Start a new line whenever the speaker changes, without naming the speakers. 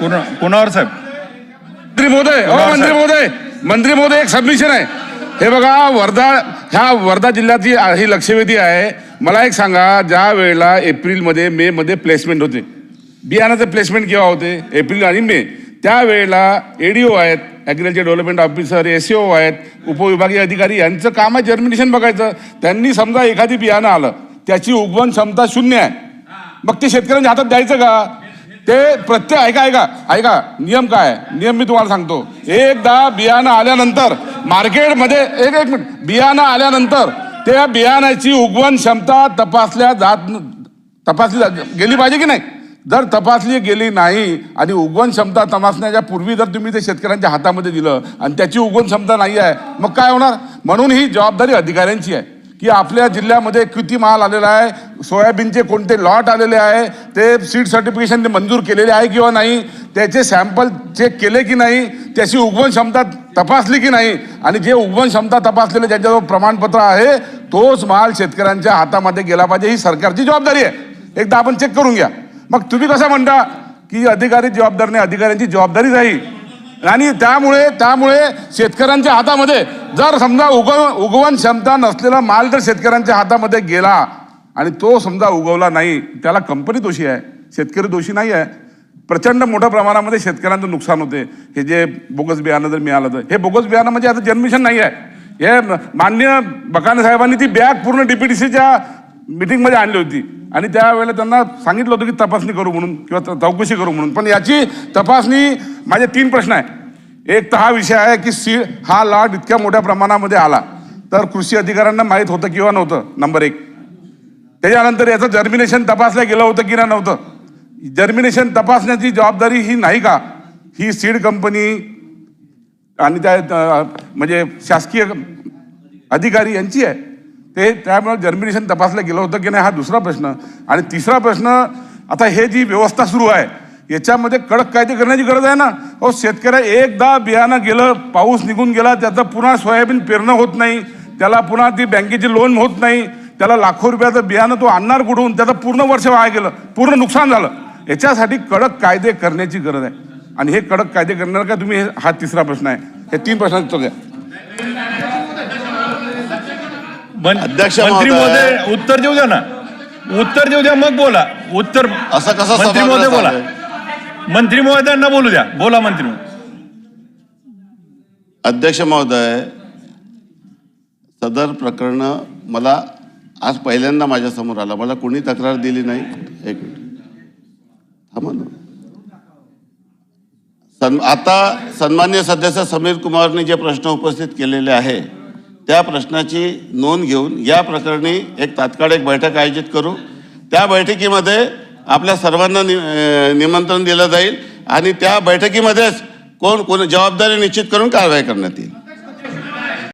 कोणा कोणावर साहेब?
मंत्री महोदय हो. मंत्री महोदय. मंत्री महोदय एक सबमिशन आहे. हे बघा वर्धा ह्या वर्धा जिल्ह्यातली ही लक्षवेधी आहे. मला एक सांगा ज्या वेळेला एप्रिलमध्ये मे मध्ये प्लेसमेंट होते बियाणाचे प्लेसमेंट केव्हा होते? एप्रिल आणि मे. त्यावेळेला एडीओ आहेत ॲग्रिकल्चर डेव्हलपमेंट ऑफिसर एसओ आहेत उपविभागीय अधिकारी यांचं काम आहे जर्मिनेशन बघायचं. त्यांनी समजा एखादी बियाणं आलं त्याची उगवण क्षमता शून्य आहे. मग ते शेतकऱ्यांच्या हातात द्यायचं का? ते प्रत्येक ऐका ऐका ऐका नियम काय? आहे? नियम मी तुम्हाला सांगतो. एकदा बियाणं आल्यानंतर मार्केटमध्ये एक एक मिनिट बियाणं आल्यानंतर त्या बियाण्याची उगवण क्षमता तपासल्या जात तपासली जा- गेली पाहिजे की नाही? जर तपासली गेली नाही आणि उगवण क्षमता तपासण्याच्या पूर्वी जर तुम्ही ते शेतकऱ्यांच्या हातामध्ये दिलं आणि त्याची उगवण क्षमता नाही आहे मग काय होणार? म्हणून ही जबाबदारी अधिकाऱ्यांची आहे. की आपल्या जिल्ह्यामध्ये किती माल आलेला आहे सोयाबीनचे कोणते लॉट आलेले आहे ते सीड सर्टिफिकेशन मंजूर केलेले आहे किंवा नाही त्याचे सॅम्पल चेक केले की नाही त्याची उगवण क्षमता तपासली की नाही आणि जे उगवण क्षमता तपासलेलं ज्यांच्याजवळ प्रमाणपत्र आहे तोच माल शेतकऱ्यांच्या हातामध्ये गेला पाहिजे. ही सरकारची जबाबदारी आहे. एकदा आपण चेक करून घ्या. मग तुम्ही कसं म्हणता की अधिकारी जबाबदार नाही अधिकाऱ्यांची जबाबदारी नाही आणि त्यामुळे त्यामुळे शेतकऱ्यांच्या हातामध्ये जर समजा उगव उगवण क्षमता नसलेला माल जर शेतकऱ्यांच्या हातामध्ये गेला आणि तो समजा उगवला नाही त्याला कंपनी दोषी आहे शेतकरी दोषी नाही आहे. प्रचंड मोठ्या प्रमाणामध्ये शेतकऱ्यांचं नुकसान होते. हे जे बोगस बियाणं जर मिळालं तर. हे बोगस बियाणं म्हणजे आता जन्मिशन नाही आहे. हे मान्य बकाने साहेबांनी ती बॅग पूर्ण डीपीडीसीच्या मिटिंगमध्ये आणली होती. आणि त्यावेळेला त्यांना सांगितलं होतं की तपासणी करू म्हणून किंवा चौकशी करू म्हणून. पण याची तपासणी माझे तीन प्रश्न आहे एक तर हा विषय आहे की सी हा लाट इतक्या मोठ्या प्रमाणामध्ये आला. तर कृषी अधिकाऱ्यांना माहीत होतं किंवा नव्हतं? नंबर एक. त्याच्यानंतर याचं जर्मिनेशन तपासलं गेलं होतं की ना नव्हतं? जर्मिनेशन तपासण्याची जबाबदारी ही नाही का? ही सीड कंपनी आणि त्या म्हणजे शासकीय अधिकारी यांची आहे. ते त्यामुळे जर्मिनेशन तपासलं गेलं होतं की नाही हा दुसरा प्रश्न. आणि तिसरा प्रश्न आता हे जी व्यवस्था सुरू आहे याच्यामध्ये कडक कायदे करण्याची गरज आहे ना? हो शेतकऱ्या एकदा बियाणं गेलं पाऊस निघून गेला त्याचं पुन्हा सोयाबीन पेरणं होत नाही त्याला पुन्हा ती बँकेची लोन होत नाही त्याला लाखो रुपयाचं बियाणं तो आणणार कुठून? त्याचं पूर्ण वर्ष वाया गेलं पूर्ण नुकसान झालं. याच्यासाठी कडक कायदे करण्याची गरज आहे. आणि हे कडक कायदे करणार का? तुम्ही हे- हा तिसरा प्रश्न आहे. हे तीन प्रश्नांचं द्या.
अध्यक्ष
मंत्री
महोदय.
उत्तर देऊ द्या ना. उत्तर देऊ द्या मग बोला. उत्तर
असं कसं
मंत्री महोदय बोला? मंत्री महोदयांना बोलू द्या. बोला मंत्री महोदय
अध्यक्ष महोदय सदर प्रकरण मला आज पहिल्यांदा माझ्यासमोर आला. मला कोणी तक्रार दिली नाही? एक मिनिट. आता सन्मान्य सदस्य समीर कुमारने जे प्रश्न उपस्थित केलेले आहे त्या प्रश्नाची नोंद घेऊन या प्रकरणी एक तात्काळ एक बैठक आयोजित करू. त्या बैठकीमध्ये आपल्या सर्वांना नि निमंत्रण दिलं जाईल आणि त्या बैठकीमध्येच कोण कोण जबाबदारी निश्चित करून कारवाई करण्यात येईल.